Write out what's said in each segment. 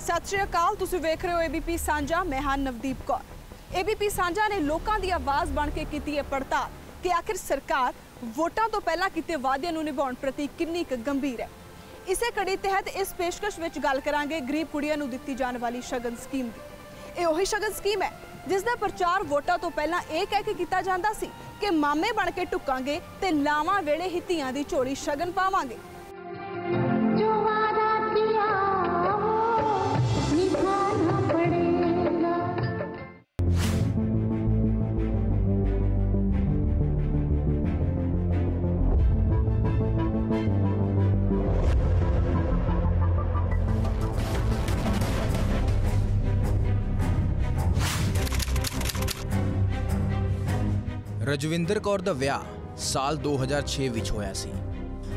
ਸਤਿ ਸ਼੍ਰੀ ਅਕਾਲ, ਤੁਸੀਂ ਵੇਖ ਰਹੇ ਹੋ ਏਬੀਪੀ ਸਾਂਝਾ, ਮੈਂ ਹਾਂ ਨਵਦੀਪ ਕੌਰ। ਏਬੀਪੀ ਸਾਂਝਾ ਨੇ ਲੋਕਾਂ ਦੀ ਆਵਾਜ਼ ਬਣ ਕੇ ਕੀਤੀ ਹੈ ਪੜਤਾਲ ਕਿ ਆਖਿਰ ਸਰਕਾਰ ਵੋਟਾਂ ਤੋਂ ਪਹਿਲਾਂ ਕੀਤੇ ਵਾਅਦਿਆਂ ਨੂੰ ਨਿਭਾਉਣ ਪ੍ਰਤੀ ਕਿੰਨੀ ਕੁ ਗੰਭੀਰ ਹੈ। ਇਸੇ ਕੜੀ ਤਹਿਤ ਇਸ ਪੇਸ਼ਕਸ਼ ਵਿੱਚ ਗੱਲ ਕਰਾਂਗੇ ਗਰੀਬ ਕੁੜੀਆਂ ਨੂੰ ਦਿੱਤੀ ਜਾਣ ਵਾਲੀ ਸ਼ਗਨ ਸਕੀਮ ਦੀ। ਇਹ ਉਹੀ ਸ਼ਗਨ ਸਕੀਮ ਹੈ ਜਿਸ ਦਾ ਪ੍ਰਚਾਰ ਵੋਟਾਂ ਤੋਂ ਪਹਿਲਾਂ ਇਹ ਕਹਿ ਕੇ ਕੀਤਾ ਜਾਂਦਾ ਸੀ ਕਿ ਮਾਮੇ ਬਣ ਕੇ ਟੁੱਕਾਂਗੇ ਤੇ ਲਾਵਾਂ ਵੇਲੇ ਹੀ ਧੀਆਂ ਦੀ ਝੋਲੀ ਸ਼ਗਨ ਪਾਵਾਂਗੇ। ਰਜਵਿੰਦਰ ਕੌਰ ਦਾ ਵਿਆਹ ਸਾਲ 2006 ਵਿੱਚ ਹੋਇਆ ਸੀ।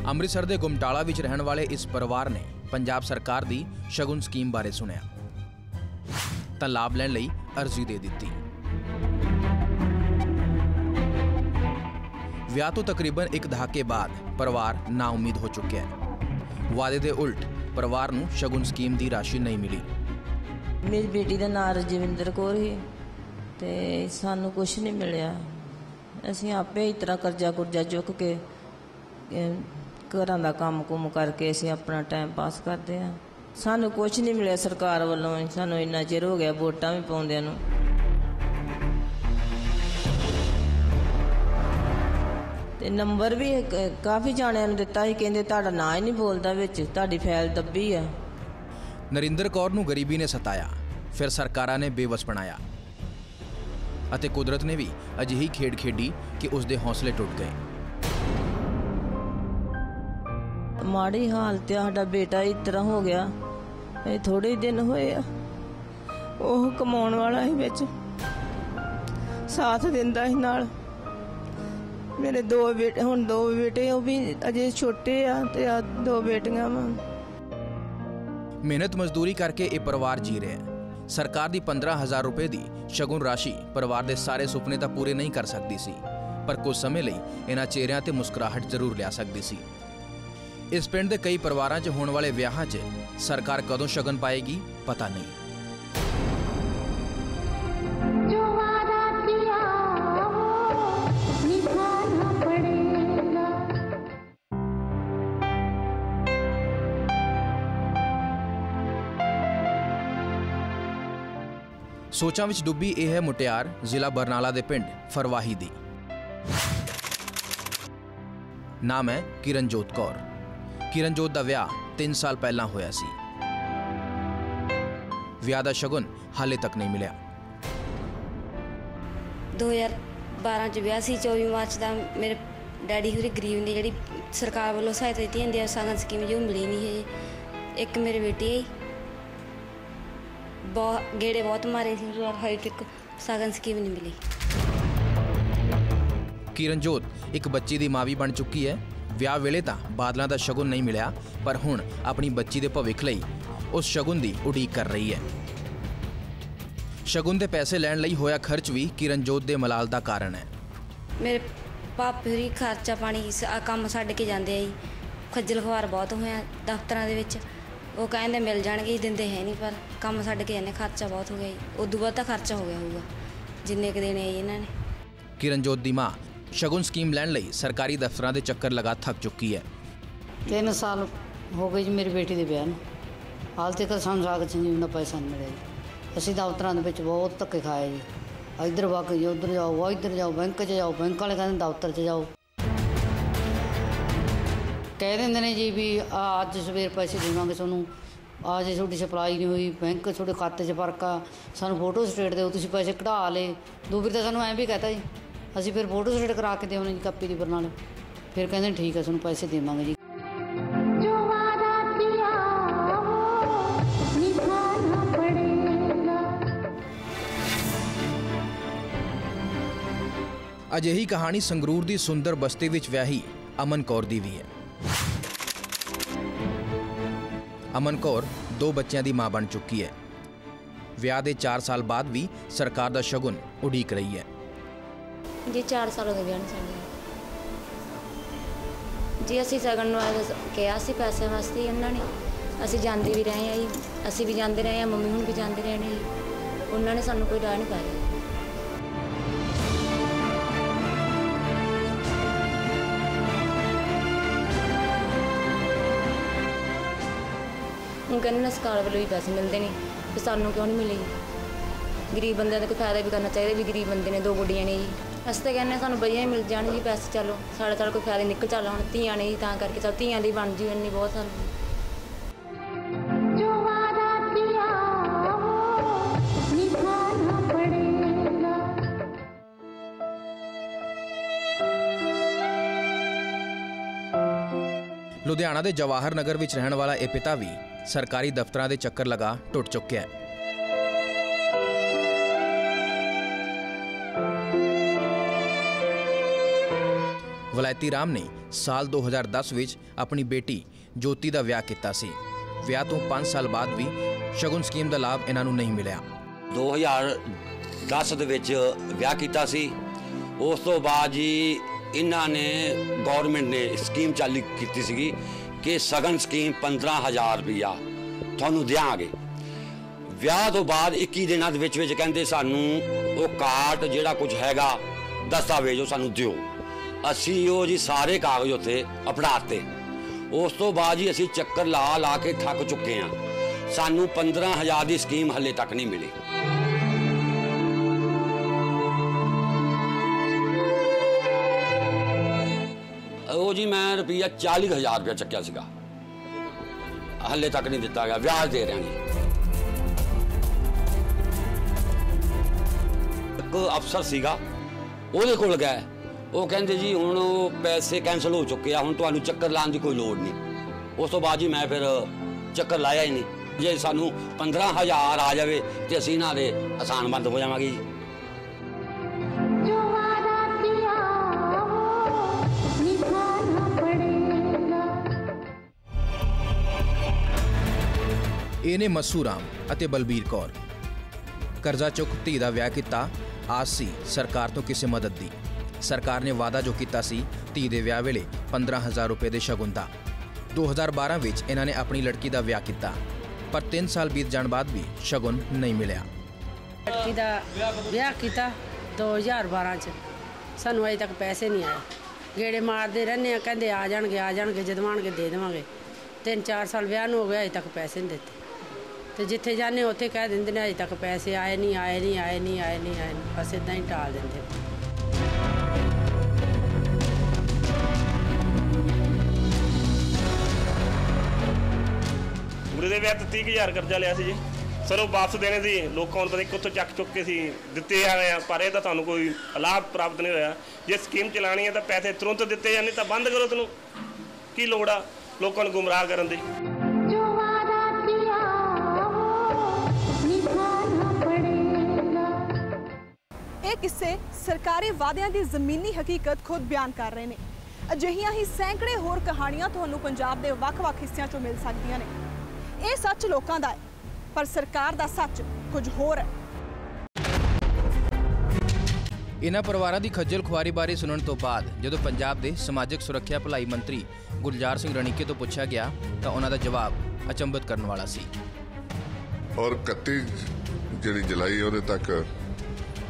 ਅੰਮ੍ਰਿਤਸਰ ਦੇ ਗੁਮਟਾਲਾ ਵਿੱਚ ਰਹਿਣ ਵਾਲੇ ਇਸ ਪਰਿਵਾਰ ਨੇ ਪੰਜਾਬ ਸਰਕਾਰ ਦੀ ਸ਼ਗੁਨ ਸਕੀਮ ਬਾਰੇ ਸੁਣਿਆ। ਤਾਂ ਲਾਭ ਲੈਣ ਲਈ ਅਰਜ਼ੀ ਦੇ ਦਿੱਤੀ। ਵਿਆਹ ਤੋਂ ਤਕਰੀਬਨ ਇੱਕ ਦਹਾਕੇ ਬਾਅਦ ਪਰਿਵਾਰ ਨਾਉਮੀਦ ਹੋ ਚੁੱਕਿਆ ਹੈ। ਵਾਅਦੇ ਦੇ ਉਲਟ ਪਰਿਵਾਰ ਨੂੰ ਸ਼ਗੁਨ ਸਕੀਮ ਦੀ ਰਾਸ਼ੀ ਨਹੀਂ ਮਿਲੀ। ਮੇਰੀ ਬੇਟੀ ਦਾ ਨਾਮ ਰਜਵਿੰਦਰ ਕੌਰ ਸੀ ਤੇ ਸਾਨੂੰ ਕੁਝ ਨਹੀਂ ਮਿਲਿਆ। ਅਸੀਂ ਆਪੇ ਇਸ ਤਰ੍ਹਾਂ ਕਰਜ਼ਾ ਕੁਰਜ਼ਾ ਚੁੱਕ ਕੇ ਘਰਾਂ ਦਾ ਕੰਮ ਕੁਮ ਕਰਕੇ ਅਸੀਂ ਆਪਣਾ ਟਾਈਮ ਪਾਸ ਕਰਦੇ ਆ ਸਾਨੂੰ ਕੁਝ ਨਹੀਂ ਮਿਲਿਆ ਸਰਕਾਰ ਵੱਲੋਂ, ਸਾਨੂੰ ਇੰਨਾ ਚਿਰ ਹੋ ਗਿਆ ਵੋਟਾਂ ਵੀ ਪਾਉਂਦਿਆਂ ਨੂੰ। ਤੇ ਨੰਬਰ ਵੀ ਕਾਫੀ ਜਾਣਿਆਂ ਨੂੰ ਦਿੱਤਾ ਸੀ, ਕਹਿੰਦੇ ਤੁਹਾਡਾ ਨਾਂ ਹੀ ਨਹੀਂ ਬੋਲਦਾ ਵਿੱਚ, ਤੁਹਾਡੀ ਫਾਈਲ ਦੱਬੀ ਆ। ਨਰਿੰਦਰ ਕੌਰ ਨੂੰ ਗਰੀਬੀ ਨੇ ਸਤਾਇਆ, ਫਿਰ ਸਰਕਾਰਾਂ ਨੇ ਬੇਵਸ ਬਣਾਇਆ। ਅਤੇ ਕੁਦਰਤ ਨੇ ਵੀ ਅਜਿਹੀ ਖੇਡ ਖੇਡੀ ਕਿ ਉਸ ਦੇ ਹੌਸਲੇ ਟੁੱਟ ਗਏ। ਮਾੜੀ ਹਾਲਤ ਆ ਸਾਡਾ ਬੇਟਾ ਇਸ ਤਰ੍ਹਾਂ ਹੋ ਗਿਆ। ਇਹ ਥੋੜੇ ਹੀ ਦਿਨ ਹੋਏ ਆ। ਉਹ ਕਮਾਉਣ ਵਾਲਾ ਸੀ ਵਿੱਚ। ਸਾਥ ਦਿੰਦਾ ਸੀ ਨਾਲ। ਮੇਰੇ ਦੋ ਬੇਟੇ ਹੁਣ ਦੋ ਬੇਟੇ ਉਹ ਵੀ ਅਜੇ ਛੋਟੇ ਆ ਤੇ ਆ ਦੋ ਬੇਟੀਆਂ ਵਾ। ਮਿਹਨਤ ਮਜ਼ਦੂਰੀ ਕਰਕੇ ਇਹ ਪਰਿਵਾਰ ਜੀ ਰਿਹਾ ਹੈ। ਸਰਕਾਰ ਦੀ 15000 ਰੁਪਏ ਦੀ ਸ਼ਗੁਨ ਰਾਸ਼ੀ ਪਰਿਵਾਰ ਦੇ ਸਾਰੇ ਸੁਪਨੇ ਤਾਂ ਪੂਰੇ ਨਹੀਂ ਕਰ ਸਕਦੀ ਸੀ, ਪਰ ਕੁਝ ਸਮੇਂ ਲਈ ਇਹਨਾਂ ਚਿਹਰਿਆਂ ਤੇ ਮੁਸਕਰਾਹਟ ਜ਼ਰੂਰ ਲਿਆ ਸਕਦੀ ਸੀ। ਇਸ ਪਿੰਡ ਦੇ ਕਈ ਪਰਿਵਾਰਾਂ 'ਚ ਹੋਣ ਵਾਲੇ ਵਿਆਹਾਂ 'ਚ ਸਰਕਾਰ ਕਦੋਂ ਸ਼ਗਨ ਪਾਏਗੀ, ਪਤਾ ਨਹੀਂ। ਸੋਚਾਂ ਵਿੱਚ ਡੁੱਬੀ ਇਹ ਹੈ ਮੁਟਿਆਰ, ਜ਼ਿਲ੍ਹਾ ਬਰਨਾਲਾ ਦੇ ਪਿੰਡ, ਫਰਵਾਹੀ ਦੀ। ਨਾਮ ਹੈ ਕਿਰਨਜੋਤ ਕੌਰ। ਕਿਰਨਜੋਤ ਦਾ ਵਿਆਹ 3 ਸਾਲ ਪਹਿਲਾਂ ਹੋਇਆ ਸੀ। ਵਿਆਹ ਦਾ ਸ਼ਗਨ ਹਾਲੇ ਤੱਕ ਨਹੀਂ ਮਿਲਿਆ। 2012 ਚ ਵਿਆਹ ਸੀ 24 ਮਾਰਚ ਦਾ ਮੇਰੇ ਡੈਡੀ ਹੋਰੀ ਗਰੀਬ ਨੇ ਜਿਹੜੀ ਸਰਕਾਰ ਵੱਲੋਂ ਸਹਾਇਤਾ ਦਿੱਤੀ ਜਾਂਦੀ ਹੈ ਸਾਗਨ ਸਕੀਮ, ਜੋ ਮਿਲੀ ਨਹੀਂ ਹੈ ਇੱਕ ਮੇਰੇ ਬੇਟੀ ਹੈ ਬਹੁਤ ਗੇੜੇ ਬਹੁਤ ਮਾਰੇ ਸੀ ਪਰ ਹਜੇ ਤੱਕ ਸਾਗਨ ਸਕੀਮ ਨਹੀਂ ਮਿਲੀ। ਕਿਰਨਜੋਤ ਇੱਕ ਬੱਚੀ ਦੀ ਮਾਂ ਵੀ ਬਣ ਚੁੱਕੀ ਹੈ। ਵਿਆਹ ਵੇਲੇ ਤਾਂ ਬਾਦਲਾਂ ਦਾ ਸ਼ਗਨ ਨਹੀਂ ਮਿਲਿਆ ਪਰ ਹੁਣ ਆਪਣੀ ਬੱਚੀ ਦੇ ਭਵਿੱਖ ਲਈ ਉਸ ਸ਼ਗਨ ਦੀ ਉਡੀਕ ਕਰ ਰਹੀ ਹੈ। ਸ਼ਗਨ ਦੇ ਪੈਸੇ ਲੈਣ ਲਈ ਹੋਇਆ ਖਰਚ ਵੀ ਕਿਰਨਜੋਤ ਦੇ ਮਲਾਲ ਦਾ ਕਾਰਨ ਹੈ। ਮੇਰੇ ਪਾਪੇ ਹੋਰੀ ਖਰਚਾ ਪਾਣੀ ਆਹ ਕੰਮ ਛੱਡ ਕੇ ਜਾਂਦੇ ਆ ਜੀ। ਖੱਜਲ ਖਵਾਰ ਬਹੁਤ ਹੋਇਆ ਦਫ਼ਤਰਾਂ ਦੇ ਵਿੱਚ। ਉਹ ਕਹਿੰਦੇ ਮਿਲ ਜਾਣਗੇ ਜੀ ਦਿੰਦੇ ਹੈ ਨਹੀਂ ਪਰ ਕੰਮ ਛੱਡ ਕੇ ਜਾਂਦੇ ਖਰਚਾ ਬਹੁਤ ਹੋ ਗਿਆ ਜੀ। ਉਦੋਂ ਬਾਅਦ ਤਾਂ ਖਰਚਾ ਹੋ ਗਿਆ ਹੋਊਗਾ ਜਿੰਨੇ ਕੁ ਦੇਣੇ ਆ ਜੀ ਇਹਨਾਂ ਨੇ। ਕਿਰਨਜੋਤ ਦੀ ਮਾਂ ਸ਼ਗਨ ਸਕੀਮ ਲੈਣ ਲਈ ਸਰਕਾਰੀ ਦਫ਼ਤਰਾਂ ਦੇ ਚੱਕਰ ਲਗਾ ਥੱਕ ਚੁੱਕੀ ਹੈ। ਤਿੰਨ ਸਾਲ ਹੋ ਗਏ ਜੀ ਮੇਰੀ ਬੇਟੀ ਦੇ ਵਿਆਹ ਨੂੰ। ਹਾਲ ਤੱਕ ਸਾਨੂੰ ਸਾਗ ਚੰਗੀ ਦਾ ਪੈਸਾ ਨਹੀਂ ਮਿਲਿਆ ਜੀ। ਅਸੀਂ ਦਫ਼ਤਰਾਂ ਦੇ ਵਿੱਚ ਬਹੁਤ ਧੱਕੇ ਖਾਏ ਜੀ। ਇੱਧਰ ਵਗ ਜੀ ਉੱਧਰ ਜਾਓ ਇੱਧਰ ਜਾਓ ਬੈਂਕ 'ਚ ਜਾਓ ਬੈਂਕ ਵਾਲੇ ਕਹਿੰਦੇ ਦਫ਼ਤਰ 'ਚ ਜਾਓ। ਕਹਿ ਦਿੰਦੇ ਨੇ ਜੀ ਵੀ ਅੱਜ ਸਵੇਰ ਪੈਸੇ ਦੇਵਾਂਗੇ ਤੁਹਾਨੂੰ ਆ ਜੇ ਤੁਹਾਡੀ ਸਪਲਾਈ ਨਹੀਂ ਹੋਈ ਬੈਂਕ ਤੁਹਾਡੇ ਖਾਤੇ 'ਚ ਫ਼ਰਕ ਆ ਸਾਨੂੰ ਫੋਟੋ ਸਟੇਟ ਦਿਓ ਤੁਸੀਂ ਪੈਸੇ ਕਢਾ ਲਏ। ਵੀਰ ਤਾਂ ਸਾਨੂੰ ਐਂ ਵੀ ਕਹਤਾ ਜੀ ਅਸੀਂ ਫਿਰ ਫੋਟੋ ਸਟੇਟ ਕਰਾ ਕੇ ਦੇਵਾਂਗੇ ਜੀ ਕਾਪੀ ਦੀ ਬਰਨਾਲੇ। ਫਿਰ ਕਹਿੰਦੇ ਠੀਕ ਹੈ ਤੁਹਾਨੂੰ ਪੈਸੇ ਦੇਵਾਂਗੇ ਜੀ। ਅਜਿਹੀ ਕਹਾਣੀ ਸੰਗਰੂਰ ਦੀ ਸੁੰਦਰ ਬਸਤੀ ਵਿੱਚ ਵਿਆਹੀ ਅਮਨ ਕੌਰ ਦੀ ਵੀ ਹੈ। ਅਮਨ ਕੌਰ ਦੋ ਬੱਚਿਆਂ ਦੀ ਮਾਂ ਬਣ ਚੁੱਕੀ ਹੈ। ਵਿਆਹ ਦੇ 4 ਸਾਲ ਬਾਅਦ ਵੀ ਸਰਕਾਰ ਦਾ ਸ਼ਗੁਨ ਉਡੀਕ ਰਹੀ ਹੈ। ਜੀ 4 ਸਾਲ ਹੋ ਗਏ ਵਿਆਹ ਨੂੰ ਸਾਡੇ ਜੀ, ਅਸੀਂ ਸਗਨ ਨੂੰ ਕਿਹਾ ਸੀ ਪੈਸੇ ਵਾਸਤੇ ਉਹਨਾਂ ਨੇ। ਅਸੀਂ ਜਾਂਦੇ ਵੀ ਰਹੇ ਆ ਜੀ। ਅਸੀਂ ਵੀ ਜਾਂਦੇ ਰਹੇ ਆ ਮੰਮੀ ਹੁਣ ਵੀ ਜਾਂਦੇ ਰਹੇ ਨੇ ਉਹਨਾਂ ਨੇ ਸਾਨੂੰ ਕੋਈ ਰਾਹ ਨਹੀਂ ਪਾਇਆ। ਹੁਣ ਕਹਿੰਦੇ ਨੇ ਸਰਕਾਰ ਵੱਲੋਂ ਹੀ ਪੈਸੇ ਮਿਲਦੇ ਨੇ ਤੇ ਸਾਨੂੰ ਕਿਉਂ ਨਹੀਂ ਮਿਲੇ? ਗਰੀਬ ਬੰਦਿਆਂ ਦਾ ਕੋਈ ਫਾਇਦਾ ਵੀ ਕਰਨਾ ਚਾਹੀਦਾ ਵੀ ਗਰੀਬ ਬੰਦੇ ਨੇ ਦੋ ਗੁੱਡੀਆਂ ਨੇ ਜੀ। ਅਸੀਂ ਤਾਂ ਕਹਿੰਦੇ ਸਾਨੂੰ ਵਧੀਆ ਹੀ ਮਿਲ ਜਾਣ ਜੀ ਪੈਸੇ ਚਲੋ ਸਾਡੇ ਨਾਲ ਕੋਈ ਫਾਇਦਾ ਨਿਕਲ ਚੱਲ ਹੁਣ ਧੀਆਂ ਨੇ ਜੀ ਤਾਂ ਕਰਕੇ ਚਲ ਧੀਆਂ ਲਈ ਬਣ ਜੂ ਇੰਨੀ ਬਹੁਤ ਸਾਨੂੰ। ਲੁਧਿਆਣਾ ਦੇ ਜਵਾਹਰ ਨਗਰ ਵਿੱਚ ਰਹਿਣ ਵਾਲਾ ਇਹ ਪਿਤਾ ਵੀ ਸਰਕਾਰੀ ਦਫ਼ਤਰਾਂ ਦੇ ਚੱਕਰ ਲਗਾ ਟੁੱਟ ਚੁੱਕਿਆ ਹੈ। ਵਲਾਇਤੀ ਰਾਮ ਨੇ ਸਾਲ 2010 ਵਿੱਚ ਆਪਣੀ ਬੇਟੀ ਜੋਤੀ ਦਾ ਵਿਆਹ ਕੀਤਾ ਸੀ। ਵਿਆਹ ਤੋਂ 5 ਸਾਲ ਬਾਅਦ ਵੀ ਸ਼ਗੁਨ ਸਕੀਮ ਦਾ ਲਾਭ ਇਹਨਾਂ ਨੂੰ ਨਹੀਂ ਮਿਲਿਆ। 2010 ਦੇ ਵਿੱਚ ਵਿਆਹ ਕੀਤਾ ਸੀ। ਉਸ ਤੋਂ ਬਾਅਦ ਜੀ ਇਹਨਾਂ ਨੇ ਗਵਰਨਮੈਂਟ ਨੇ ਸਕੀਮ ਚਾਲੂ ਕੀਤੀ ਸੀਗੀ। ਕਿ ਸਗਨ ਸਕੀਮ 15000 ਰੁਪਇਆ ਤੁਹਾਨੂੰ ਦਿਆਂਗੇ। ਵਿਆਹ ਤੋਂ ਬਾਅਦ 21 ਦਿਨਾਂ ਦੇ ਵਿੱਚ ਵਿੱਚ ਕਹਿੰਦੇ ਸਾਨੂੰ ਉਹ ਕਾਰਟ ਜਿਹੜਾ ਕੁਝ ਹੈਗਾ, ਦਸਤਾਵੇਜ਼ ਉਹ ਸਾਨੂੰ ਦਿਓ। ਅਸੀਂ ਉਹ ਜੀ ਸਾਰੇ ਕਾਗਜ਼ ਉੱਥੇ ਅਪੜਾਤੇ ਉਸ ਤੋਂ ਬਾਅਦ ਜੀ ਅਸੀਂ ਚੱਕਰ ਲਾ ਲਾ ਕੇ ਥੱਕ ਚੁੱਕੇ ਹਾਂ ਸਾਨੂੰ 15000 ਦੀ ਸਕੀਮ ਹੱਲੇ ਤੱਕ ਨਹੀਂ ਮਿਲੀ। ਜੀ, ਮੈਂ ਰੁਪਈਆ 40000 ਰੁਪਇਆ ਚੱਕਿਆ ਸੀਗਾ। ਹੱਲੇ ਤੱਕ ਨਹੀਂ ਦਿੱਤਾ ਗਿਆ, ਵਿਆਜ ਦੇ ਰਹੇ ਹਾਂ ਇੱਕ ਅਫਸਰ ਸੀਗਾ, ਉਹਦੇ ਕੋਲ ਗਏ। ਉਹ ਕਹਿੰਦੇ ਜੀ, ਹੁਣ ਉਹ ਪੈਸੇ ਕੈਨਸਲ ਹੋ ਚੁੱਕੇ ਆ, ਹੁਣ ਤੁਹਾਨੂੰ ਚੱਕਰ ਲਾਉਣ ਦੀ ਕੋਈ ਲੋੜ ਨਹੀਂ। ਉਸ ਤੋਂ ਬਾਅਦ ਜੀ, ਮੈਂ ਫਿਰ ਚੱਕਰ ਲਾਇਆ ਹੀ ਨਹੀਂ। ਜੇ ਸਾਨੂੰ 15000 ਆ ਜਾਵੇ ਤੇ ਅਸੀਂ ਇਹਨਾਂ ਦੇ ਆਸਾਨ ਬੰਦ ਹੋ ਜਾਵਾਂਗੇ ਜੀ। ਇਹ ਨੇ ਮਸੂ ਰਾਮ ਅਤੇ ਬਲਬੀਰ ਕੌਰ। ਕਰਜ਼ਾ ਚੁੱਕ ਧੀ ਦਾ ਵਿਆਹ ਕੀਤਾ, ਆਸ ਸੀ ਸਰਕਾਰ ਤੋਂ ਕਿਸੇ ਮਦਦ ਦੀ। ਸਰਕਾਰ ਨੇ ਵਾਅਦਾ ਜੋ ਕੀਤਾ ਸੀ, ਧੀ ਦੇ ਵਿਆਹ ਵੇਲੇ 15000 ਰੁਪਏ ਦੇ ਸ਼ਗੁਨ ਦਾ 2012 ਵਿੱਚ ਇਹਨਾਂ ਨੇ ਆਪਣੀ ਲੜਕੀ ਦਾ ਵਿਆਹ ਕੀਤਾ, ਪਰ 3 ਸਾਲ ਬੀਤ ਜਾਣ ਬਾਅਦ ਵੀ ਸ਼ਗੁਨ ਨਹੀਂ ਮਿਲਿਆ। ਲੜਕੀ ਦਾ ਵਿਆਹ ਕੀਤਾ 2012 ਚ। ਸਾਨੂੰ ਅਜੇ ਤੱਕ ਪੈਸੇ ਨਹੀਂ ਆਏ। ਗੇੜੇ ਮਾਰਦੇ ਰਹਿੰਦੇ ਆ, ਕਹਿੰਦੇ ਆ ਜਾਣਗੇ ਆ ਜਾਣਗੇ ਜਦੋਂ ਆਉਣਗੇ ਦੇ ਦੇਵਾਂਗੇ। ਤਿੰਨ ਚਾਰ ਸਾਲ ਵਿਆਹ ਨੂੰ ਹੋ ਗਿਆ, ਅਜੇ ਤੱਕ ਪੈਸੇ ਨਹੀਂ ਦਿੱਤੇ। ਤੇ ਜਿੱਥੇ ਜਾਂਦੇ ਉੱਥੇ ਕਹਿ ਦਿੰਦੇ ਨੇ, ਅਜੇ ਤੱਕ ਪੈਸੇ ਆਏ ਨਹੀਂ ਆਏ ਨਹੀਂ ਆਏ ਨਹੀਂ ਆਏ ਨਹੀਂ ਆਏ ਨਹੀਂ। ਬਸ ਇਦਾਂ ਹੀ ਟਾਲ ਦਿੰਦੇ ਪੂਰੇ ਦੇ ਵਿਆਹ ਤੇ 30000 ਕਰਜ਼ਾ ਲਿਆ ਸੀ ਜੀ। ਸਰ, ਉਹ ਵਾਪਸ ਦੇਣੇ ਸੀ। ਲੋਕਾਂ ਨੂੰ ਪਤਾ ਨਹੀਂ ਕਿੱਥੋਂ ਚੱਕ ਚੁੱਕ ਕੇ ਸੀ ਦਿੱਤੇ ਆ ਰਹੇ ਆ ਪਰ ਇਹ ਤਾਂ ਤੁਹਾਨੂੰ ਕੋਈ ਲਾਭ ਪ੍ਰਾਪਤ ਨਹੀਂ ਹੋਇਆ। ਜੇ ਸਕੀਮ ਚਲਾਣੀ ਹੈ ਤਾਂ ਪੈਸੇ ਤੁਰੰਤ ਦਿੱਤੇ ਜਾਂਦੇ ਤਾਂ ਬੰਦ ਕਰੋ ਤੈਨੂੰ। ਕੀ ਲੋੜ ਆ ਲੋਕਾਂ ਨੂੰ ਗੁੰਮਰਾਹ ਕਰਨ ਦੀ? ਇਹ ਕਿੱਸੇ ਸਰਕਾਰੀ ਵਾਅਦਿਆਂ ਦੀ ਜ਼ਮੀਨੀ ਹਕੀਕਤ ਖੁਦ ਬਿਆਨ ਕਰ ਰਹੇ ਨੇ। ਅਜਿਹੀਆਂ ਹੀ ਸੈਂਕੜੇ ਹੋਰ ਕਹਾਣੀਆਂ ਤੁਹਾਨੂੰ ਪੰਜਾਬ ਦੇ ਵੱਖ-ਵੱਖ ਹਿੱਸਿਆਂ 'ਚੋਂ ਮਿਲ ਸਕਦੀਆਂ ਨੇ। ਇਹ ਸੱਚ ਲੋਕਾਂ ਦਾ ਹੈ ਪਰ ਸਰਕਾਰ ਦਾ ਸੱਚ ਕੁਝ ਹੋਰ ਹੈ। ਇਹਨਾਂ ਪਰਿਵਾਰਾਂ ਦੀ ਖੱਜਲ ਖੁਆਰੀ ਬਾਰੇ ਸੁਣਨ ਤੋਂ ਬਾਅਦ ਜਦੋਂ ਪੰਜਾਬ ਦੇ ਸਮਾਜਿਕ ਸੁਰੱਖਿਆ ਭਲਾਈ ਮੰਤਰੀ ਗੁਲਜ਼ਾਰ ਸਿੰਘ ਰਣੀਕੇ ਤੋਂ ਪੁੱਛਿਆ ਗਿਆ ਤਾਂ ਉਹਨਾਂ ਦਾ ਜਵਾਬ ਅਚੰਭਤ ਕਰਨ ਵਾਲਾ ਸੀ। ਔਰ 31 ਜਿਹੜੀ ਜੁਲਾਈ ਉਹਦੇ ਤੱਕ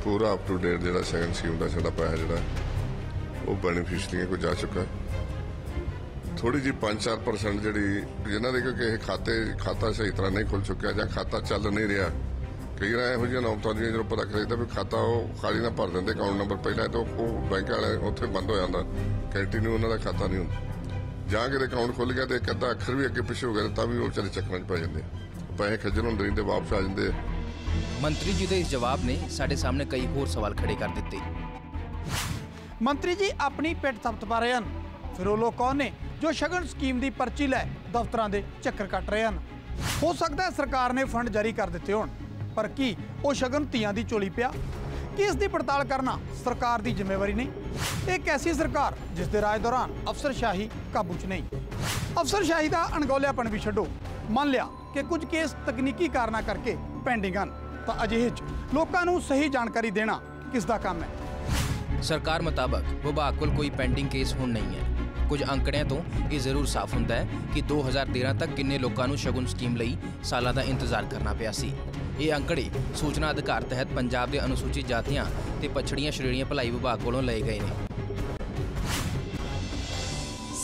ਪੂਰਾ ਅਪ ਟੂ ਡੇਟ ਜਿਹੜਾ ਸੈਕੰਡ ਸਕੀਮ ਦਾ ਸਾਡਾ ਪੈਸਾ ਜਿਹੜਾ, ਉਹ ਬੈਨੀਫੀਸ਼ਰੀਆਂ ਕੋ ਜਾ ਚੁੱਕਾ ਥੋੜੀ ਜੀ 5-4% ਜਿਹੜੀ ਜਿਨ੍ਹਾਂ ਦੇ ਕਿ ਇਹ ਖਾਤੇ, ਖਾਤਾ ਸਹੀ ਤਰ੍ਹਾਂ ਨਹੀਂ ਖੁੱਲ ਚੁੱਕਿਆ ਜਾਂ ਖਾਤਾ ਚੱਲ ਨਹੀਂ ਰਿਹਾ, ਕਈ ਵਾਰ ਇਹੋ ਜਿਹੀਆਂ ਨੌਬਤਾਂ ਦੀਆਂ ਜਦੋਂ ਪਤਾ ਕਰੀਦਾ ਵੀ ਖਾਤਾ ਉਹ ਖਾਲੀ ਨਾ ਭਰ ਦਿੰਦੇ ਅਕਾਊਂਟ ਨੰਬਰ ਪਹਿਲਾਂ ਤਾਂ ਉਹ ਬੈਂਕ ਵਾਲੇ ਉੱਥੇ ਬੰਦ ਹੋ ਜਾਂਦਾ ਕੰਟੀਨਿਊ ਉਹਨਾਂ ਦਾ ਖਾਤਾ ਨਹੀਂ ਹੁੰਦਾ। ਜਾਂ ਕਿਤੇ ਅਕਾਊਂਟ ਖੁੱਲ ਗਿਆ ਤੇ ਇੱਕ ਅੱਧਾ ਅੱਖਰ ਵੀ ਅੱਗੇ ਪਿੱਛੇ ਹੋ ਗਿਆ ਤਾਂ ਵੀ ਉਹ ਵਿਚਾਰੇ ਚੱਕਰਾਂ 'ਚ ਪੈ ਜਾਂਦੇ ਪੈਸੇ ਖੱਜਲ ਹੁੰਦੇ ਰਹਿੰਦੇ, ਵਾਪਸ ਆ ਜਾਂਦੇ ਮੰਤਰੀ ਜੀ ਦੇ ਇਸ ਜਵਾਬ ਨੇ ਸਾਡੇ ਸਾਹਮਣੇ ਕਈ ਹੋਰ ਸਵਾਲ ਖੜੇ ਕਰ ਦਿੱਤੇ। ਮੰਤਰੀ ਜੀ ਆਪਣੀ ਪਿੱਠ ਥਪਥ ਪਾ ਰਹੇ ਹਨ। ਫਿਰ ਉਹ ਲੋਕ ਕੌਣ ਨੇ ਜੋ ਸ਼ਗਨ ਸਕੀਮ ਦੀ ਪਰਚੀ ਲੈ ਦਫ਼ਤਰਾਂ ਦੇ ਚੱਕਰ ਕੱਟ ਰਹੇ ਹਨ? ਹੋ ਸਕਦਾ ਹੈ ਸਰਕਾਰ ਨੇ ਫੰਡ ਜਾਰੀ ਕਰ ਦਿੱਤੇ ਹੋਣ, ਪਰ ਕੀ ਉਹ ਸ਼ਗਨ ਧੀਆਂ ਦੀ ਚੋਲੀ ਪਿਆ? ਕਿ ਇਸ ਦੀ ਪੜਤਾਲ ਕਰਨਾ ਸਰਕਾਰ ਦੀ ਜ਼ਿੰਮੇਵਾਰੀ ਨਹੀਂ? ਇੱਕ ਐਸੀ ਸਰਕਾਰ ਜਿਸ ਦੇ ਰਾਜ ਦੌਰਾਨ ਅਫਸਰਸ਼ਾਹੀ ਕਾਬੂ 'ਚ ਨਹੀਂ? ਅਫਸਰਸ਼ਾਹੀ ਦਾ ਅਣਗੌਲਿਆਪਣ ਵੀ ਛੱਡੋ। ਮੰਨ ਲਿਆ ਕਿ ਕੁਝ ਕੇਸ ਤਕਨੀਕੀ ਕਾਰਨਾਂ ਕਰਕੇ ਪੈਂਡਿੰਗ ਹਨ। ਤਾਂ ਅਜਿਹੇ 'ਚ ਲੋਕਾਂ ਨੂੰ ਸਹੀ ਜਾਣਕਾਰੀ ਦੇਣਾ ਕਿਸ ਦਾ ਕੰਮ ਹੈ? ਸਰਕਾਰ ਮੁਤਾਬਕ ਵਿਭਾਗ ਕੋਲ ਕੋਈ ਪੈਂਡਿੰਗ ਕੇਸ ਹੁਣ ਨਹੀਂ ਹੈ। ਕੁਝ ਅੰਕੜਿਆਂ ਤੋਂ ਇਹ ਜ਼ਰੂਰ ਸਾਫ਼ ਹੁੰਦਾ ਹੈ ਕਿ 2013 ਤੱਕ ਕਿੰਨੇ ਲੋਕਾਂ ਨੂੰ ਸ਼ਗੁਨ ਸਕੀਮ ਲਈ ਸਾਲਾਂ ਦਾ ਇੰਤਜ਼ਾਰ ਕਰਨਾ ਪਿਆ ਸੀ। ਇਹ ਅੰਕੜੇ ਸੂਚਨਾ ਅਧਿਕਾਰ ਤਹਿਤ ਪੰਜਾਬ ਦੇ ਅਨੁਸੂਚਿਤ ਜਾਤੀਆਂ ਤੇ ਪਛੜੀਆਂ ਸ਼੍ਰੇਣੀਆਂ ਭਲਾਈ ਵਿਭਾਗ ਕੋਲੋਂ ਲਏ ਗਏ ਨੇ।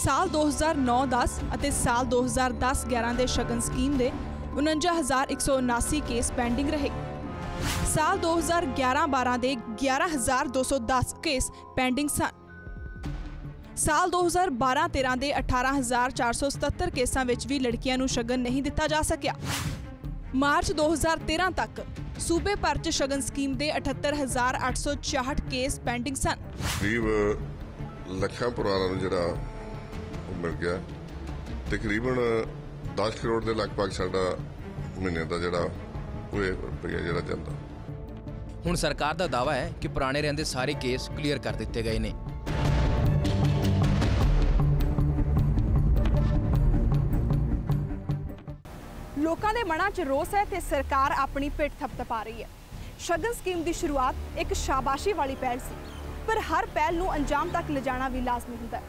ਸਾਲ 2009-10 ਅਤੇ ਸਾਲ 2010-11 ਦੇ ਸ਼ਗਨ ਸਕੀਮ ਦੇ 49179 ਕੇਸ ਪੈਂਡਿੰਗ ਰਹੇ। ਸਾਲ 2011-12 ਦੇ 11210 ਕੇਸ ਪੈਂਡਿੰਗ ਸਨ। ਸਾਲ 2012-13 ਦੇ 18477 ਕੇਸਾਂ ਵਿੱਚ ਵੀ ਲੜਕੀਆਂ ਨੂੰ ਸ਼ਗਨ ਨਹੀਂ ਦਿੱਤਾ ਜਾ ਸਕਿਆ। ਮਾਰਚ 2013 ਤੱਕ ਸੂਬੇ ਭਰ 'ਚ ਸ਼ਗਨ ਸਕੀਮ ਦੇ 78866 ਕੇਸ ਪੈਂਡਿੰਗ ਸਨ। ਕਰੀਬ ਲੱਖਾਂ ਪਰਿਵਾਰਾਂ ਨੂੰ ਜਿਹੜਾ ਉਹ ਮਿਲ ਗਿਆ। ਤਕਰੀਬਨ 10 ਕਰੋੜ ਦੇ ਲਗਭਗ ਸਾਡਾ ਮਹੀਨੇ ਦਾ ਜਿਹੜਾ ਉਹ ਰੁਪਈਆ ਜਿਹੜਾ ਜਾਂਦਾ ਹੁਣ ਸਰਕਾਰ ਦਾ ਦਾਅਵਾ ਹੈ ਕਿ ਪੁਰਾਣੇ ਰਹਿੰਦੇ ਸਾਰੇ ਕੇਸ ਕਲੀਅਰ ਕਰ ਦਿੱਤੇ ਗਏ ਨੇ। ਲੋਕਾਂ ਦੇ ਮਨਾਂ 'ਚ ਰੋਸ ਹੈ ਤੇ ਸਰਕਾਰ ਆਪਣੀ ਪਿੱਠ ਥਪਥਪਾ ਰਹੀ ਹੈ। ਸ਼ਗਨ ਸਕੀਮ ਦੀ ਸ਼ੁਰੂਆਤ ਇੱਕ ਸ਼ਾਬਾਸ਼ੀ ਵਾਲੀ ਪਹਿਲ ਸੀ, ਪਰ ਹਰ ਪਹਿਲ ਨੂੰ ਅੰਜਾਮ ਤੱਕ ਲਿਜਾਣਾ ਵੀ ਲਾਜ਼ਮੀ ਹੁੰਦਾ ਹੈ।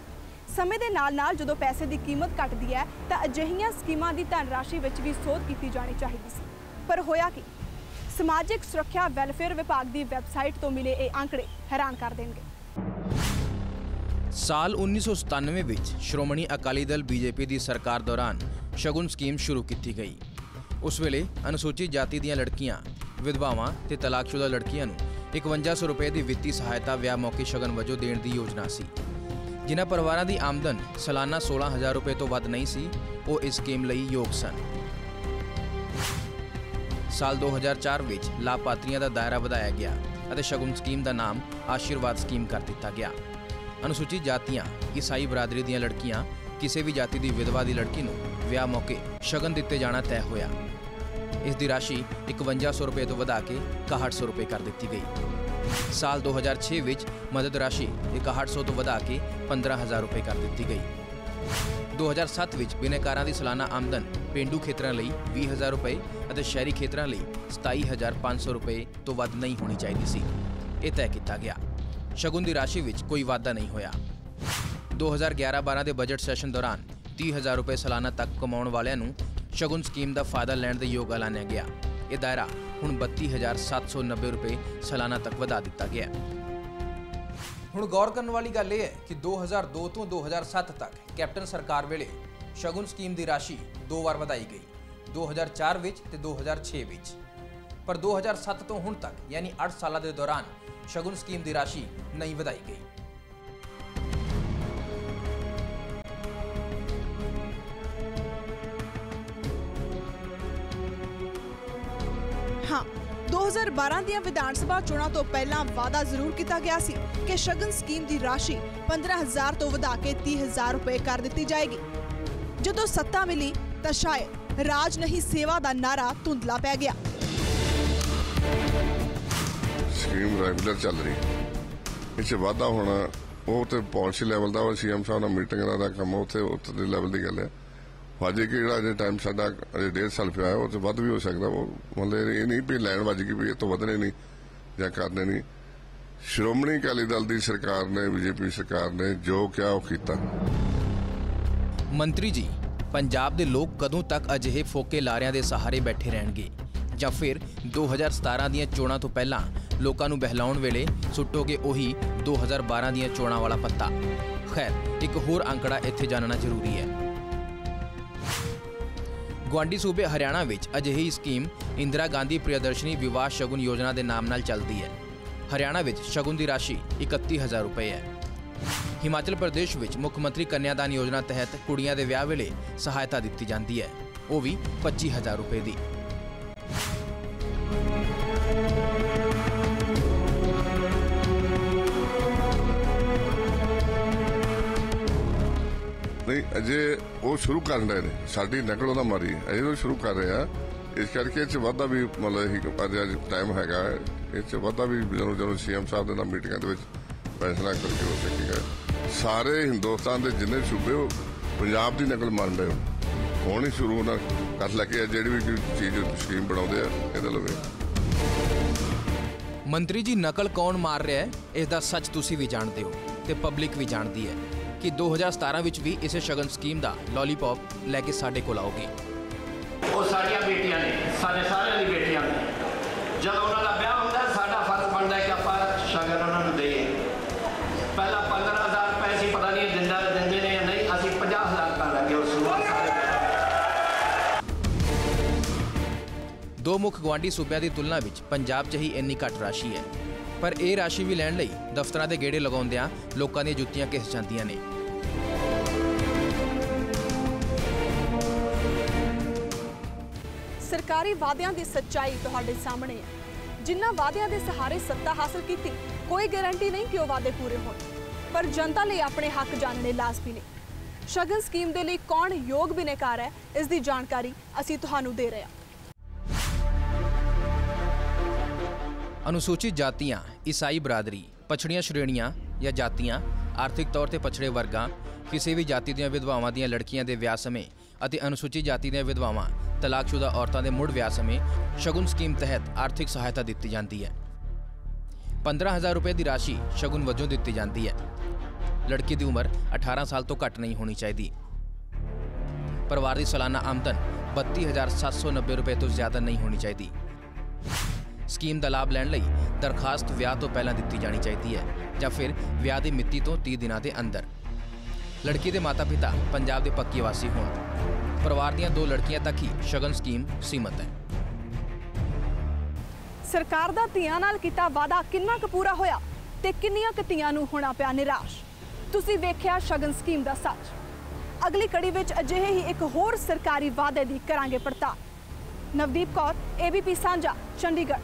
ਸਮੇਂ ਦੇ ਨਾਲ-ਨਾਲ ਜਦੋਂ ਪੈਸੇ ਦੀ ਕੀਮਤ ਘਟਦੀ ਹੈ, ਤਾਂ ਅਜਿਹੀਆਂ ਸਕੀਮਾਂ ਦੀ ਧਨ ਰਾਸ਼ੀ ਵਿੱਚ ਵੀ ਸੋਧ ਕੀਤੀ ਜਾਣੀ ਚਾਹੀਦੀ ਸੀ। ਪਰ ਹੋਇਆ ਕੀ? ਸਮਾਜਿਕ ਸੁਰੱਖਿਆ ਵੈਲਫੇਅਰ ਵਿਭਾਗ ਦੀ ਵੈਬਸਾਈਟ ਤੋਂ ਮਿਲੇ ਇਹ ਅੰਕੜੇ ਹੈਰਾਨ ਕਰ ਦੇਣਗੇ। ਸਾਲ 1997 ਵਿੱਚ ਸ਼੍ਰੋਮਣੀ ਅਕਾਲੀ ਦਲ ਬੀਜੇਪੀ ਦੀ ਸਰਕਾਰ ਦੌਰਾਨ ਸ਼ਗੁਨ ਸਕੀਮ ਸ਼ੁਰੂ ਕੀਤੀ ਗਈ। ਉਸ ਵੇਲੇ ਅਨੁਸੂਚਿਤ ਜਾਤੀ ਦੀਆਂ ਲੜਕੀਆਂ, ਵਿਧਵਾਵਾਂ ਤੇ ਤਲਾਕਸ਼ੁਦਾ ਲੜਕੀਆਂ ਨੂੰ 5100 ਰੁਪਏ ਦੀ ਵਿੱਤੀ ਸਹਾਇਤਾ ਵਿਆਹ ਮੌਕੇ ਸ਼ਗਨ ਵਜੋਂ ਦੇਣ ਦੀ ਯੋਜਨਾ ਸੀ। ਜਿਨ੍ਹਾਂ ਪਰਿਵਾਰਾਂ ਦੀ ਆਮਦਨ ਸਾਲਾਨਾ 16000 ਰੁਪਏ ਤੋਂ ਵੱਧ ਨਹੀਂ ਸੀ, ਉਹ ਇਸ ਸਕੀਮ ਲਈ ਯੋਗ ਸਨ। ਸਾਲ 2004 ਵਿੱਚ ਲਾਭਪਾਤਰੀਆਂ ਦਾ ਦਾਇਰਾ ਵਧਾਇਆ ਗਿਆ ਅਤੇ ਸ਼ਗੁਨ ਸਕੀਮ ਦਾ ਨਾਮ ਆਸ਼ੀਰਵਾਦ ਸਕੀਮ ਕਰ ਦਿੱਤਾ ਗਿਆ। ਅਨੁਸੂਚਿਤ ਜਾਤੀਆਂ, ਈਸਾਈ ਬਰਾਦਰੀ ਦੀਆਂ ਲੜਕੀਆਂ, ਕਿਸੇ ਵੀ ਜਾਤੀ ਦੀ ਵਿਧਵਾ ਦੀ ਲੜਕੀ ਨੂੰ ਵਿਆਹ ਮੌਕੇ ਸ਼ਗਨ ਦਿੱਤੇ ਜਾਣਾ ਤੈਅ ਹੋਇਆ। ਇਸ ਦੀ ਰਾਸ਼ੀ 5100 ਰੁਪਏ ਤੋਂ ਵਧਾ ਕੇ 6100 ਰੁਪਏ ਕਰ ਦਿੱਤੀ ਗਈ। ਸਾਲ 2006 ਵਿੱਚ ਮਦਦ ਰਾਸ਼ੀ 6100 ਤੋਂ ਵਧਾ ਕੇ 15000 ਰੁਪਏ ਕਰ ਦਿੱਤੀ ਗਈ। 2007 ਵਿੱਚ ਬਿਨੇਕਾਰਾਂ ਦੀ ਸਾਲਾਨਾ ਆਮਦਨ ਪਿੰਡੂ ਖੇਤਰਾਂ ਲਈ 20000 ਰੁਪਏ ਅਤੇ ਸ਼ਹਿਰੀ ਖੇਤਰਾਂ ਲਈ 27500 ਰੁਪਏ ਤੋਂ ਵੱਧ ਨਹੀਂ ਹੋਣੀ ਚਾਹੀਦੀ ਸੀ। ਇਹ ਤੈਅ ਕੀਤਾ ਗਿਆ। ਸ਼ਗੁਨ ਦੀ ਰਾਸ਼ੀ ਵਿੱਚ ਕੋਈ ਵਾਧਾ ਨਹੀਂ ਹੋਇਆ। 2011-12 ਦੇ ਬਜਟ ਸੈਸ਼ਨ ਦੌਰਾਨ 30000 ਰੁਪਏ ਸਾਲਾਨਾ ਤੱਕ ਕਮਾਉਣ ਵਾਲਿਆਂ ਨੂੰ ਸ਼ਗੁਨ ਸਕੀਮ ਦਾ ਫਾਇਦਾ ਲੈਣ ਦੇ ਯੋਗ ਐਲਾਨਿਆ ਗਿਆ। ਇਹ ਦਾਇਰਾ ਹੁਣ 32790 ਰੁਪਏ ਸਾਲਾਨਾ ਤੱਕ ਵਧਾ ਦਿੱਤਾ ਗਿਆ। ਹੁਣ ਗੌਰ ਕਰਨ ਵਾਲੀ ਗੱਲ ਇਹ ਹੈ ਕਿ 2002 ਤੋਂ 2007 ਤੱਕ ਕੈਪਟਨ ਸਰਕਾਰ ਵੇਲੇ ਸ਼ਗੁਨ ਸਕੀਮ ਦੀ ਰਾਸ਼ੀ ਦੋ ਵਾਰ ਵਧਾਈ ਗਈ 2004 ਵਿੱਚ ਤੇ 2006 ਵਿੱਚ। ਪਰ 2007 ਤੋਂ ਹੁਣ ਤੱਕ, ਯਾਨੀ 8 ਸਾਲਾਂ ਦੇ ਦੌਰਾਨ, ਸ਼ਗੁਨ ਸਕੀਮ ਦੀ ਰਾਸ਼ੀ ਨਹੀਂ ਵਧਾਈ ਗਈ। 2012 ਦੀਆਂ ਵਿਧਾਨ ਸਭਾ ਚੋਣਾਂ ਤੋਂ ਪਹਿਲਾਂ ਵਾਅਦਾ ਜ਼ਰੂਰ ਕੀਤਾ ਗਿਆ ਸੀ ਕਿ ਸ਼ਗਨ ਸਕੀਮ ਦੀ ਰਾਸ਼ੀ 15000 ਤੋਂ ਵਧਾ ਕੇ 30000 ਰੁਪਏ ਕਰ ਦਿੱਤੀ ਜਾਏਗੀ। ਜਦੋਂ ਸੱਤਾ ਮਿਲੀ ਤਾਂ ਸ਼ਾਇਦ ਰਾਜ ਨਹੀਂ ਸੇਵਾ ਦਾ ਨਾਰਾ ਧੁੰਦਲਾ ਪੈ ਗਿਆ। ਸਕੀਮ ਰੈਗੂਲਰ ਚੱਲ ਰਹੀ। ਇਹ 'ਚ ਵਾਧਾ ਹੋਣਾ, ਉਹ ਤੇ ਪਾਲਿਸੀ ਲੈਵਲ ਦਾ ਸੀਐਮ ਸਾਹਿਬ ਨਾਲ ਮੀਟਿੰਗ ਦਾ ਕੰਮ ਉੱਥੇ ਉੱਥੇ ਲੈਵਲ ਦੀ ਗੱਲ ਹੈ। ਵਾਜੇ ਕਿ ਜਿਹੜਾ ਜੇ ਟਾਈਮ ਸਾਡਾ ਅਜੇ ਡੇਢ ਸਾਲ ਪਿਆ ਹੈ, ਉਹ ਤੇ ਵੱਧ ਵੀ ਹੋ ਸਕਦਾ ਉਹ ਮਤਲਬ ਇਹ ਨਹੀਂ ਵੀ ਲੈਣ ਵੱਜ ਗਈ ਵੀ ਇਹ ਤੋਂ ਵਧਣੇ ਨਹੀਂ ਜਾਂ ਕਰਨੇ ਨਹੀਂ। ਸ਼੍ਰੋਮਣੀ ਅਕਾਲੀ ਦਲ ਦੀ ਸਰਕਾਰ ਨੇ ਬੀਜੇਪੀ ਸਰਕਾਰ ਨੇ ਜੋ ਕਿਹਾ ਉਹ ਕੀਤਾ। ਮੰਤਰੀ ਜੀ ਪੰਜਾਬ ਦੇ ਲੋਕ ਕਦੋਂ ਤੱਕ ਅਜਿਹੇ ਫੋਕੇ ਲਾਰਿਆਂ ਦੇ ਸਹਾਰੇ ਬੈਠੇ ਰਹਿਣਗੇ? ਜਾਂ ਫਿਰ 2017 ਦੀਆਂ ਚੋਣਾਂ ਤੋਂ ਪਹਿਲਾਂ ਲੋਕਾਂ ਨੂੰ ਬਹਿਲਾਉਣ ਵੇਲੇ ਸੁੱਟੋਗੇ ਉਹੀ 2012 ਦੀਆਂ ਚੋਣਾਂ ਵਾਲਾ ਪੱਤਾ? ਖੈਰ ਇੱਕ ਹੋਰ ਅੰਕੜਾ ਇੱਥੇ ਜਾਣਨਾ ਜ਼ਰੂਰੀ ਹੈ। ਗੁਆਂਢੀ ਸੂਬੇ ਹਰਿਆਣਾ ਵਿੱਚ ਅਜਿਹੀ ਸਕੀਮ ਇੰਦਰਾ ਗਾਂਧੀ ਪ੍ਰਿਯਦਰਸ਼ਨੀ ਵਿਵਾਹ ਸ਼ਗੁਨ ਯੋਜਨਾ ਦੇ ਨਾਮ ਨਾਲ ਚੱਲਦੀ ਹੈ। ਹਰਿਆਣਾ ਵਿੱਚ ਸ਼ਗੁਨ ਦੀ ਰਾਸ਼ੀ 31000 ਰੁਪਏ ਹੈ। ਹਿਮਾਚਲ ਪ੍ਰਦੇਸ਼ ਵਿੱਚ ਮੁੱਖ ਮੰਤਰੀ ਕੰਨਿਆਦਾਨ ਯੋਜਨਾ ਤਹਿਤ ਕੁੜੀਆਂ ਦੇ ਵਿਆਹ ਵੇਲੇ ਸਹਾਇਤਾ ਦਿੱਤੀ ਜਾਂਦੀ ਹੈ। ਉਹ ਵੀ 25000 ਰੁਪਏ ਦੀ। ਅਜੇ ਉਹ ਸ਼ੁਰੂ ਕਰਨ ਰਹੇ ਨੇ। ਸਾਡੀ ਨਕਲ ਉਹਦਾ ਮਾਰੀ। ਅਜੇ ਉਹ ਸ਼ੁਰੂ ਕਰ ਰਹੇ ਆ। ਇਸ ਕਰਕੇ ਇਹ ਚ ਵਾਧਾ ਵੀ ਮਤਲਬ ਇਹ ਅੱਜ ਅੱਜ ਟਾਈਮ ਹੈਗਾ ਇਹ ਚ ਵਾਧਾ ਵੀ ਜਦੋਂ ਜਦੋਂ ਸੀਐਮ ਸਾਹਿਬ ਦੇ ਨਾਲ ਮੀਟਿੰਗਾਂ ਦੇ ਵਿੱਚ ਫੈਸਲਾ ਕਰਕੇ ਹੋ ਸਕੇਗਾ ਸਾਰੇ ਹਿੰਦੁਸਤਾਨ ਦੇ ਜਿੰਨੇ ਸੂਬੇ ਉਹ ਪੰਜਾਬ ਦੀ ਨਕਲ ਮੰਨ ਰਹੇ ਹੋ ਹੁਣ ਹੀ ਸ਼ੁਰੂ ਉਹਨਾਂ ਕਰ ਲੱਗੇ ਆ, ਜਿਹੜੀ ਵੀ ਚੀਜ਼ ਸਕੀਮ ਬਣਾਉਂਦੇ ਆ, ਇਹਦੇ ਲਵੇ ਮੰਤਰੀ ਜੀ, ਨਕਲ ਕੌਣ ਮਾਰ ਰਿਹਾ ਹੈ? ਇਸ ਦਾ ਸੱਚ ਤੁਸੀਂ ਵੀ ਜਾਣਦੇ ਹੋ ਤੇ ਪਬਲਿਕ ਵੀ ਜਾਣਦੀ ਹੈ। ਕਿ 2017 ਵਿੱਚ ਵੀ ਇਸੇ ਸ਼ਗਨ ਸਕੀਮ ਦਾ ਲੋਲੀਪੌਪ ਲੈ ਕੇ ਸਾਡੇ ਕੋਲ ਆਓਗੇ ਉਹ ਸਾਡੀਆਂ ਬੇਟੀਆਂ ਨੇ ਸਾਡੇ ਸਾਰਿਆਂ ਦੀ ਬੇਟੀਆਂ ਨੇ। ਜਦੋਂ ਉਹਨਾਂ ਦਾ ਵਿਆਹ ਹੁੰਦਾ ਸਾਡਾ ਫਰਜ਼ ਬਣਦਾ ਹੈ ਕਿ ਆਪਾਂ ਸ਼ਗਨ ਉਹਨਾਂ ਨੂੰ ਦੇਈਏ। ਪਹਿਲਾਂ 15000 ਰੁਪਏ ਸੀ ਪਤਾ ਨਹੀਂ ਦਿੰਦਾ ਦਿੰਦੇ ਨੇ ਜਾਂ ਨਹੀਂ ਅਸੀਂ 50000 ਕਰਾਂਗੇ ਉਸ ਨੂੰ। ਦੋ ਮੁੱਖ ਗਵਾਂਢੀ ਸੂਬਿਆਂ ਦੀ ਤੁਲਨਾ ਵਿੱਚ ਪੰਜਾਬ 'ਚ ਹੀ ਇੰਨੀ ਘੱਟ ਰਾਸ਼ੀ ਹੈ। ਪਰ ਇਹ ਰਾਸ਼ੀ ਵੀ ਲੈਣ ਲਈ ਦਫ਼ਤਰਾਂ ਦੇ ਗੇੜੇ ਲਗਾਉਂਦਿਆਂ ਲੋਕਾਂ ਦੀਆਂ ਜੁੱਤੀਆਂ ਘਿਸ ਜਾਂਦੀਆਂ ਨੇ। ਸਰਕਾਰੀ ਵਾਅਦਿਆਂ ਦੀ ਸੱਚਾਈ ਤੁਹਾਡੇ ਸਾਹਮਣੇ ਹੈ। ਜਿਨ੍ਹਾਂ ਵਾਅਦਿਆਂ ਦੇ ਸਹਾਰੇ ਸੱਤਾ ਹਾਸਲ ਕੀਤੀ ਕੋਈ ਗਾਰੰਟੀ ਨਹੀਂ ਕਿ ਉਹ ਵਾਅਦੇ ਪੂਰੇ ਹੋਣ। ਪਰ ਜਨਤਾ ਲਈ ਆਪਣੇ ਹੱਕ ਜਾਣਨੇ ਲਾਜ਼ਮੀ ਨੇ। ਸ਼ਗਨ ਸਕੀਮ ਦੇ ਲਈ ਕੌਣ ਯੋਗ ਬਿਨੇਕਾਰ ਹੈ ਇਸ ਦੀ ਜਾਣਕਾਰੀ ਅਸੀਂ ਤੁਹਾਨੂੰ ਦੇ ਰਹੇ ਹਾਂ। ਅਨੁਸੂਚਿਤ ਜਾਤੀਆਂ ਈਸਾਈ ਬਰਾਦਰੀ, ਪਛੜੀਆਂ ਸ਼੍ਰੇਣੀਆਂ ਜਾਂ ਜਾਤੀਆਂ, ਆਰਥਿਕ ਤੌਰ ਤੇ ਪਛੜੇ ਵਰਗਾਂ, ਕਿਸੇ ਵੀ ਜਾਤੀ ਦੀਆਂ ਵਿਧਵਾਵਾਂ ਦੀਆਂ ਲੜਕੀਆਂ ਦੇ ਵਿਆਹ ਸਮੇਂ ਅਤੇ ਅਨੁਸੂਚਿਤ ਜਾਤੀ ਦੀਆਂ ਵਿਧਵਾਵਾਂ, ਤਲਾਕਸ਼ੁਦਾ ਔਰਤਾਂ ਦੇ ਮੁੜ ਵਿਆਹ ਸਮੇਂ ਸ਼ਗੁਨ ਸਕੀਮ ਤਹਿਤ ਆਰਥਿਕ ਸਹਾਇਤਾ ਦਿੱਤੀ ਜਾਂਦੀ ਹੈ। 15000 ਰੁਪਏ ਦੀ ਰਾਸ਼ੀ ਸ਼ਗੁਨ ਵਜੋਂ ਦਿੱਤੀ ਜਾਂਦੀ ਹੈ। ਲੜਕੀ ਦੀ ਉਮਰ 18 ਸਾਲ ਤੋਂ ਘੱਟ ਨਹੀਂ ਹੋਣੀ ਚਾਹੀਦੀ। ਪਰਿਵਾਰ ਦੀ ਸਾਲਾਨਾ ਆਮਦਨ 32790 ਰੁਪਏ ਤੋਂ ਜ਼ਿਆਦਾ ਨਹੀਂ ਹੋਣੀ ਚਾਹੀਦੀ। ਸਕੀਮ ਦਾ ਲਾਭ ਲੈਣ ਲਈ ਦਰਖਾਸਤ ਵਿਆਹ ਤੋਂ ਪਹਿਲਾਂ ਦਿੱਤੀ ਜਾਣੀ ਚਾਹੀਦੀ ਹੈ ਜਾਂ ਫਿਰ ਵਿਆਹ ਦੀ ਮਿਤੀ ਤੋਂ 30 ਦਿਨਾਂ ਦੇ ਅੰਦਰ। ਲੜਕੀ ਦੇ ਮਾਤਾ-ਪਿਤਾ ਪੰਜਾਬ ਦੇ ਪੱਕੇ ਵਾਸੀ ਹੋਣ। ਪਰਿਵਾਰ ਦੀਆਂ ਦੋ ਲੜਕੀਆਂ ਤੱਕ ਹੀ ਸ਼ਗਨ ਸਕੀਮ ਸੀਮਤ ਹੈ। ਸਰਕਾਰ ਦਾ ਧੀਆਂ ਨਾਲ ਕੀਤਾ ਵਾਅਦਾ ਕਿੰਨਾ ਕੁ ਪੂਰਾ ਹੋਇਆ ਤੇ ਕਿੰਨੀਆਂ ਕੁ ਧੀਆਂ ਨੂੰ ਹੋਣਾ ਪਿਆ ਨਿਰਾਸ਼? ਤੁਸੀਂ ਵੇਖਿਆ ਸ਼ਗਨ ਸਕੀਮ ਦਾ ਸੱਚ ਅਗਲੀ ਕੜੀ ਵਿੱਚ ਅਜਿਹੇ ਹੀ ਇੱਕ ਹੋਰ ਸਰਕਾਰੀ ਵਾਅਦੇ ਦੀ ਕਰਾਂਗੇ ਪੜਤਾਲ। ਨਵਦੀਪ ਕੌਰ ਏਬੀਪੀ ਸਾਂਝਾ, ਚੰਡੀਗੜ੍ਹ।